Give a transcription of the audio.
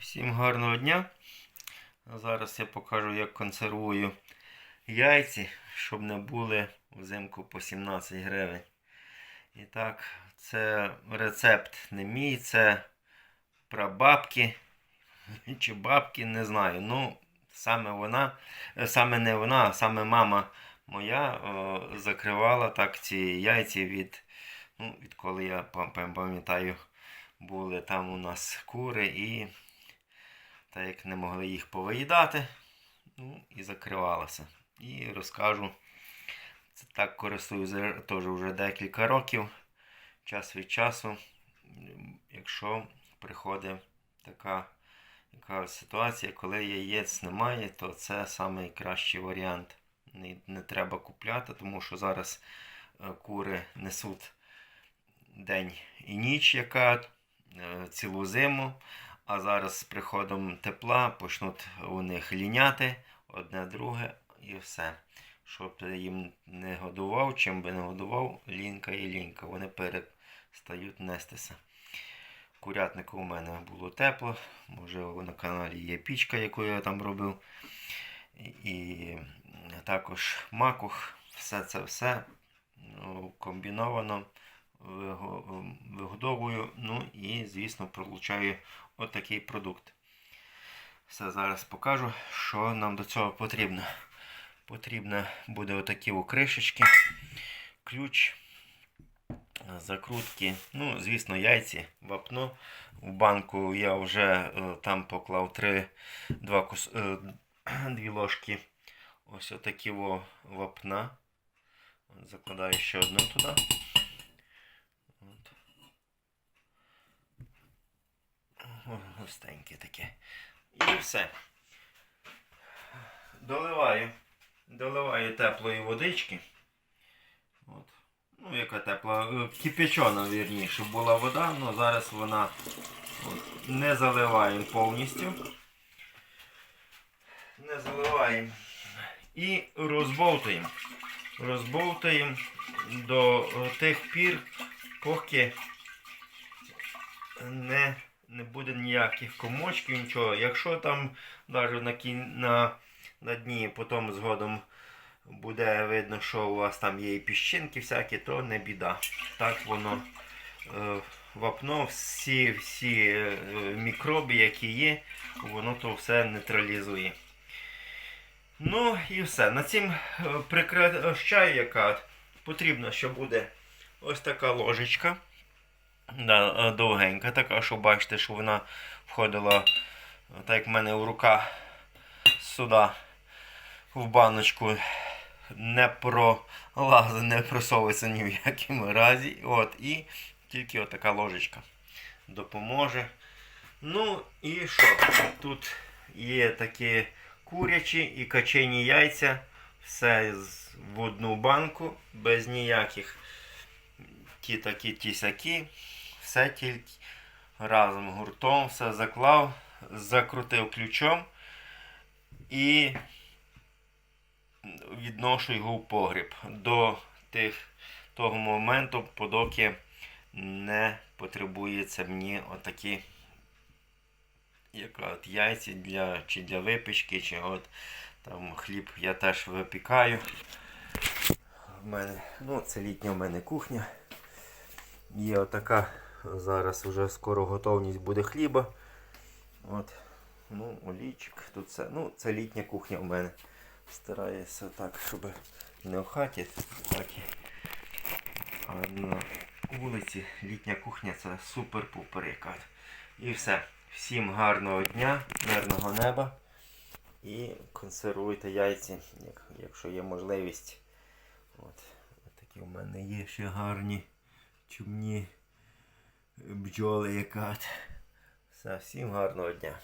Всім гарного дня. Зараз я покажу, як консервую яйці, щоб не були взимку по 17 гривень. І так, це рецепт не мій, це прабабки чи бабки, не знаю. Ну, саме вона, саме не вона, а саме мама моя е, закривала так ці яйці від, ну, відколи я пам'ятаю, були там у нас кури і так як не могли їх повиїдати, ну і закривалася. І розкажу. Це так користуюся теж вже декілька років, час від часу. Якщо приходить така, така ситуація, коли яєць немає, то це найкращий варіант. Не, не треба купляти, тому що зараз е, кури несуть день і ніч, яка е, цілу зиму. А зараз з приходом тепла почнуть у них ліняти одне друге і все. Щоб їм не годував, чим би не годував, лінька і лінька. Вони перестають нестися. Курятнику у мене було тепло. Можливо, на каналі є пічка, яку я там робив. І, також макух. Все це все ну, комбіновано вигодовую. Ну і, звісно, получаю отакий продукт. Все зараз покажу, що нам до цього потрібно. Потрібно буде отакі кришечки, ключ, закрутки, ну, звісно, яйці, вапно. В банку я вже е, там поклав 3, 2, кус, е, 2 ложки ось отакі вапна. Закладаю ще одну туди. От. О, Густеньке таке. І все. Доливаю. Доливаю теплої водички. От. Ну, яка тепла, е, кипячена, вірніше, була вода, але зараз вона от, не заливаємо повністю. Не заливаємо. І розбовтуємо. Розбовтуємо до тих пір, поки не, не буде ніяких комочків, нічого. Якщо там навіть на, кін, на, на дні потім згодом буде видно, що у вас там є і піщинки всякі, то не біда. Так воно е, вапно, всі, всі е, мікроби, які є, воно то все нейтралізує. Ну і все. На цим е, прикрашаю, яка потрібно, що буде ось така ложечка. Е, довгенька така, що бачите, що вона входила, е, так як в мене в рука сюди в баночку не пролазить, не просовується ні в якому разі. От, і тільки отака ложечка допоможе. Ну і що? Тут є такі курячі і качені яйця. Все в одну банку, без ніяких ті такі, ті сякі. Все тільки разом гуртом, все заклав, закрутив ключом і відношу його в погріб до тих, того моменту, поки не потребується мені отакі як от яйці для, чи для випічки, чи от там хліб я теж випікаю. В мене, ну, це літня в мене кухня. Є отака, зараз вже скоро готовність буде хліба. От, ну, олійчик, тут все. Ну, це літня кухня в мене. Стараюся так, щоб не в хаті, так і а на вулиці літня кухня це супер-пупер яка. І все. Всім гарного дня, мирного неба. І консервуйте яйці, якщо є можливість. От, такі в мене є ще гарні чумні бджоли яка. Все, всім гарного дня.